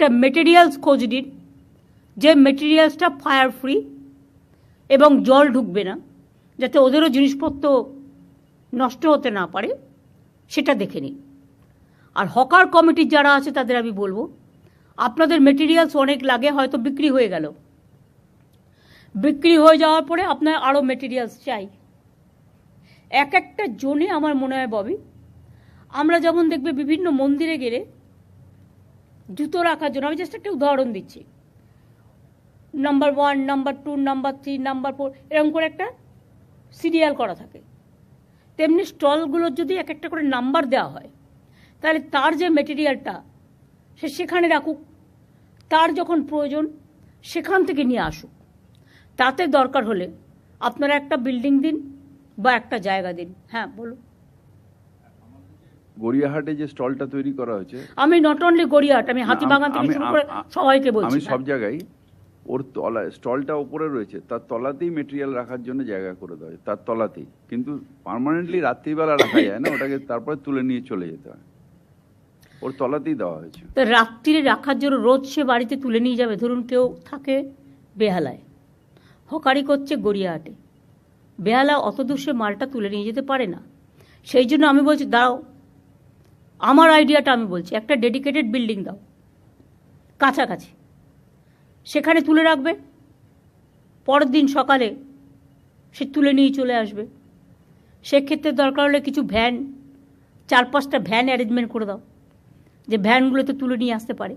একটা মেটেরিয়ালস খোঁজ নিন, যে মেটেরিয়ালসটা ফায়ার ফ্রি এবং জল ঢুকবে না, যাতে ওদেরও জিনিসপত্র নষ্ট হতে না পারে, সেটা দেখে নিন। আর হকার কমিটির যারা আছে, তাদের আমি বলব, আপনাদের মেটেরিয়ালস অনেক লাগে, হয়তো বিক্রি হয়ে গেল। বিক্রি হয়ে যাওয়ার পরে আপনার আরও মেটেরিয়ালস চাই। এক একটা জোনে আমার মনে হয়, ববি, আমরা যেমন দেখবে বিভিন্ন মন্দিরে গেলে জুতো রাখার জন্য। আমি জাস্ট একটা উদাহরণ দিচ্ছি। Number one number two number three number four এরকম করে একটা সিরিয়াল করা থাকে। তেমনি স্টলগুলোর যদি এক একটা করে নাম্বার দেওয়া হয়, তাহলে তার যে মেটেরিয়ালটা সে সেখানে রাখুক। তার যখন প্রয়োজন, সেখান থেকে নিয়ে আসুক। তাতে দরকার হলে আপনারা একটা বিল্ডিং দিন বা একটা জায়গা দিন। হ্যাঁ বলুন। গড়িয়াহাটে যে স্টলটা তৈরি করা হয়েছে আমি নট অনলি গড়িয়াহাট আমি হাতিবাগান থেকে শুরু করে সবাইকে বলছি। আমি সব। জায়গায় ওর তলা স্টলটা উপরে রয়েছে তার তলাতেই মেটেরিয়াল রাখার জন্য জায়গা করে দেওয়া হয় তার তলাতেই। কিন্তু পার্মানেন্টলি রাত্রিবেলা রাখা যায় না ওটাকে তারপরে তুলে নিয়ে চলে যেতে হয়। ওর তলাতেই দেওয়া হয়েছে। তো রাত্রিরে রাখার জন্য রোজ সে বাড়িতে তুলে নিয়ে যাবে? ধরুন কেউ থাকে বেহালায় হকারি করছে গড়িয়াহাটে। বেহালা অত দূর সে মালটা তুলে নিয়ে যেতে পারে না। সেই জন্য আমি বলছি দাও আমার আইডিয়াটা আমি বলছি, একটা ডেডিকেটেড বিল্ডিং দাও। কাছাকাছি। সেখানে তুলে রাখবে। পরের দিন সকালে সে তুলে নিয়ে চলে আসবে। সেক্ষেত্রে দরকার হলে কিছু ভ্যান চার পাঁচটা ভ্যান অ্যারেঞ্জমেন্ট করে দাও, যে ভ্যানগুলোতে তুলে নিয়ে আসতে পারে।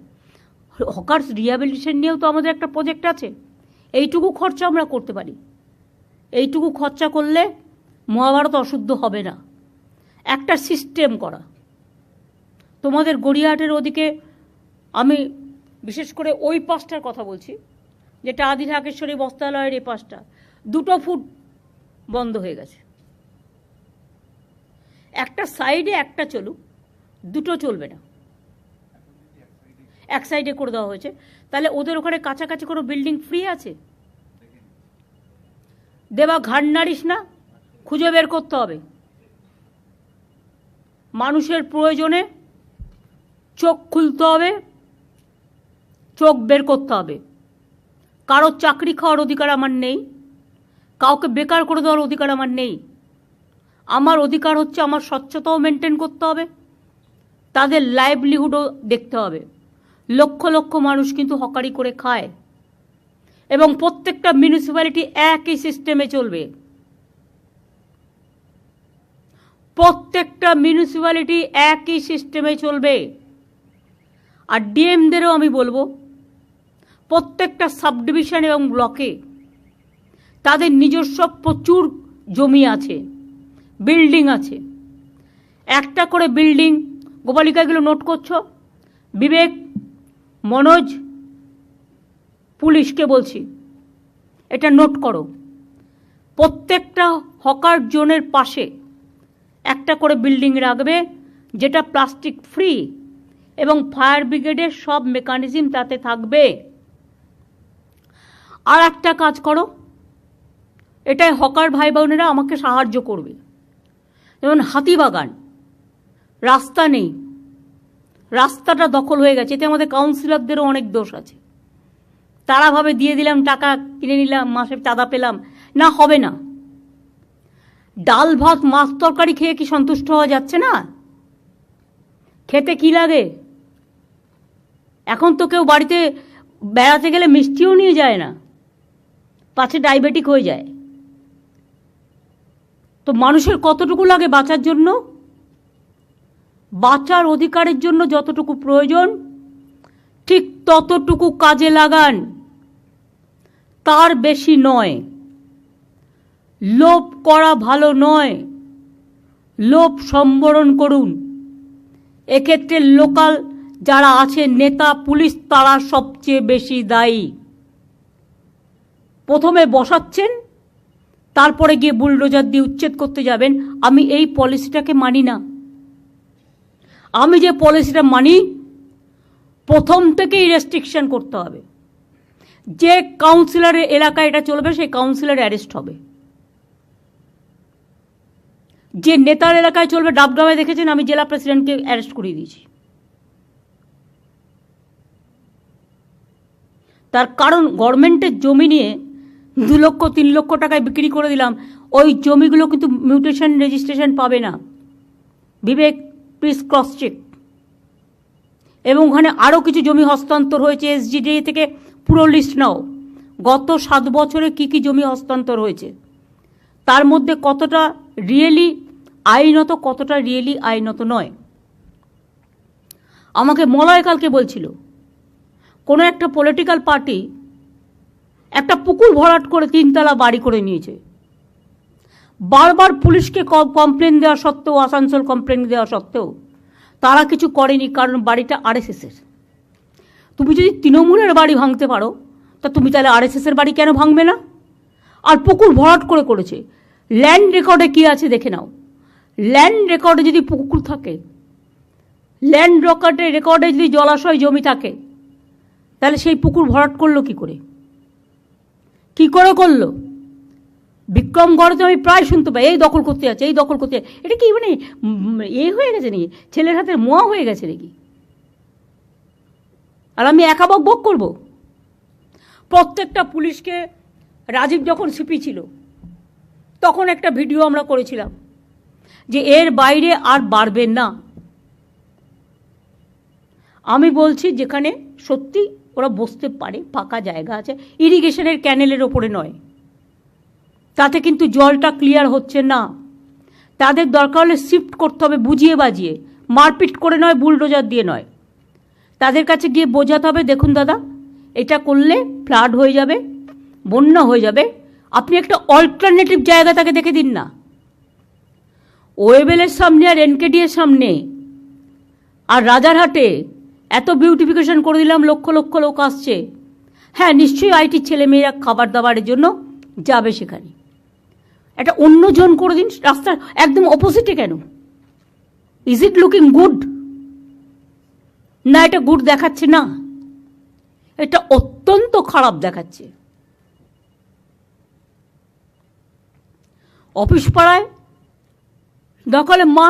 হকার্স রিহ্যাবিলিটেশন নিয়েও তো আমাদের একটা প্রজেক্ট আছে। এইটুকু খরচা আমরা করতে পারি। এইটুকু খরচা করলে মহাভারত অশুদ্ধ হবে না। একটা সিস্টেম করা। তোমাদের গড়িয়াহাটের ওদিকে আমি বিশেষ করে ওই পাশটার কথা বলছি, যেটা আদি ঢাকেশ্বরী বস্ত্রালয়ের এই পাশটা। দুটো ফুট বন্ধ হয়ে গেছে। একটা সাইডে একটা চলুক, দুটো চলবে না। এক সাইডে করে দেওয়া হয়েছে। তাহলে ওদের ওখানে কাছাকাছি কোনো বিল্ডিং ফ্রি আছে? দেবা ঘাট নাড়িস না, খুঁজে বের করতে হবে। মানুষের প্রয়োজনে চোখ খুলতে হবে, চোখ বের করতে হবে। কারও চাকরি খাওয়ার অধিকার আমার নেই, কাউকে বেকার করে দেওয়ার অধিকার আমার নেই। আমার অধিকার হচ্ছে আমার স্বচ্ছতাও মেনটেন করতে হবে, তাদের লাইভলিহুডও দেখতে হবে। লক্ষ লক্ষ মানুষ কিন্তু হকারি করে খায় এবং প্রত্যেকটা মিউনিসিপ্যালিটি একই সিস্টেমে চলবে। প্রত্যেকটা মিউনিসিপ্যালিটি একই সিস্টেমে চলবে। আর ডিএমদেরও আমি বলব, প্রত্যেকটা সাব ডিভিশন এবং ব্লকে তাদের নিজস্ব প্রচুর জমি আছে, বিল্ডিং আছে। একটা করে বিল্ডিং গোপালিকাগুলো নোট করছ? বিবেক, মনোজ, পুলিশকে বলছি, এটা নোট করো। প্রত্যেকটা হকার জোনের পাশে একটা করে বিল্ডিং রাখবে, যেটা প্লাস্টিক ফ্রি। এবং ফায়ার ব্রিগেডের সব মেকানিজম তাতে থাকবে। আর একটা কাজ করো। এটাই হকার ভাই বোনেরা আমাকে সাহায্য করবে। যেমন হাতিবাগান রাস্তা নেই। রাস্তাটা দখল হয়ে গেছে। এতে আমাদের কাউন্সিলরদেরও অনেক দোষ আছে। তারা ভাবে দিয়ে দিলাম, টাকা কিনে নিলাম, মাসে চাঁদা পেলাম। না, হবে না। ডাল, ভাত, মাছ, তরকারি খেয়ে কি সন্তুষ্ট হওয়া যাচ্ছে না? খেতে কি লাগে? এখন তো কেউ বাড়িতে বেড়াতে গেলে মিষ্টিও নিয়ে যায় না। পাছে ডায়াবেটিক হয়ে যায়। তো মানুষের কতটুকু লাগে বাঁচার জন্য? বাঁচার অধিকারের জন্য যতটুকু প্রয়োজন, ঠিক ততটুকু কাজে লাগান। তার বেশি নয়। লোভ করা ভালো নয়। লোভ সম্বরণ করুন। এক্ষেত্রে লোকাল যারা আছে নেতা, পুলিশ, তারা সবচেয়ে বেশি দায়ী। প্রথমে বসাচ্ছেন, তারপরে গিয়ে বুলডোজার দিয়ে উচ্ছেদ করতে যাবেন। আমি এই পলিসিটাকে মানি না। আমি যে পলিসিটা মানি, প্রথম থেকেই রেস্ট্রিকশন করতে হবে। যে কাউন্সিলরের এলাকায় এটা চলবে, সেই কাউন্সিলর অ্যারেস্ট হবে। যে নেতার এলাকায় চলবে ডাবগ্রামে দেখেছেন, আমি জেলা প্রেসিডেন্টকে অ্যারেস্ট করিয়ে দিয়েছি। তার কারণ গভর্নমেন্টের জমি নিয়ে দু লক্ষ, তিন লক্ষ টাকায় বিক্রি করে দিলাম। ওই জমিগুলো কিন্তু মিউটেশন রেজিস্ট্রেশন পাবে না। বিবেক প্লিজ ক্রস চেক এবং ওখানে আরও কিছু জমি হস্তান্তর হয়েছে এসজিডি থেকে পুরো লিস্ট নাও। গত সাত বছরে কি কি জমি হস্তান্তর হয়েছে? তার মধ্যে কতটা রিয়েলি আইনত, কতটা রিয়েলি আইনত নয়। আমাকে মলয় কালকে বলছিল। কোনো একটা পলিটিক্যাল পার্টি একটা পুকুর ভরাট করে তিনতলা বাড়ি করে নিয়েছে। বারবার পুলিশকে কমপ্লেন দেওয়া সত্ত্বেও, আসানসোল কমপ্লেন দেওয়া সত্ত্বেও তারা কিছু করেনি, কারণ বাড়িটা আরএসএসের তুমি যদি তৃণমূলের বাড়ি ভাঙতে পারো, তা তুমি তাহলে আরএসএসের বাড়ি কেন ভাঙবে না? আর পুকুর ভরাট করে করেছে। ল্যান্ড রেকর্ডে কি আছে দেখে নাও। ল্যান্ড রেকর্ডে যদি পুকুর থাকে ল্যান্ড রেকর্ডে রেকর্ডে যদি জলাশয় জমি থাকে তাহলে সেই পুকুর ভরাট করল কি করে? কি করে করল? বিক্রমগড়ে তো আমি প্রায় শুনতে পাই, এই দখল করতে যাচ্ছে, এই দখল করতে। এটা কি মানে এ হয়ে গেছে নাকি? ছেলের হাতের মোয়া হয়ে গেছে নাকি? আর আমি একা বক বক করব? প্রত্যেকটা পুলিশকে রাজীব যখন সিপি ছিল, তখন একটা ভিডিও আমরা করেছিলাম যে এর বাইরে আর বাড়বেন না। আমি বলছি যেখানে সত্যি ওরা বসতে পারে, ফাঁকা জায়গা আছে। ইরিগেশনের ক্যানেলের ওপরে নয়। তাতে কিন্তু জলটা ক্লিয়ার হচ্ছে না। তাদের দরকার হলে শিফট করতে হবে বুঝিয়ে বাজিয়ে। মারপিট করে নয় বুলডোজার দিয়ে নয়। তাদের কাছে গিয়ে বোঝাতে হবে, দেখুন দাদা, এটা করলে ফ্লাড হয়ে যাবে, বন্যা হয়ে যাবে। আপনি একটা অল্টারনেটিভ জায়গা তাকে দেখে দিন না। ওয়েবেলের সামনে আর এনকেডি এর সামনে আর রাজারহাটে এত বিউটিফিকেশন করে দিলাম, লক্ষ লক্ষ লোক আসছে। হ্যাঁ নিশ্চয়ই আইটির ছেলেমেয়েরা খাবার দাবারের জন্য যাবে সেখানে। একটা অন্য জন করে দিন, রাস্তার একদম অপোজিটে কেন? ইজ ইট লুকিং গুড না, এটা গুড দেখাচ্ছে না। এটা অত্যন্ত খারাপ দেখাচ্ছে। অফিস পাড়ায় দখলে মা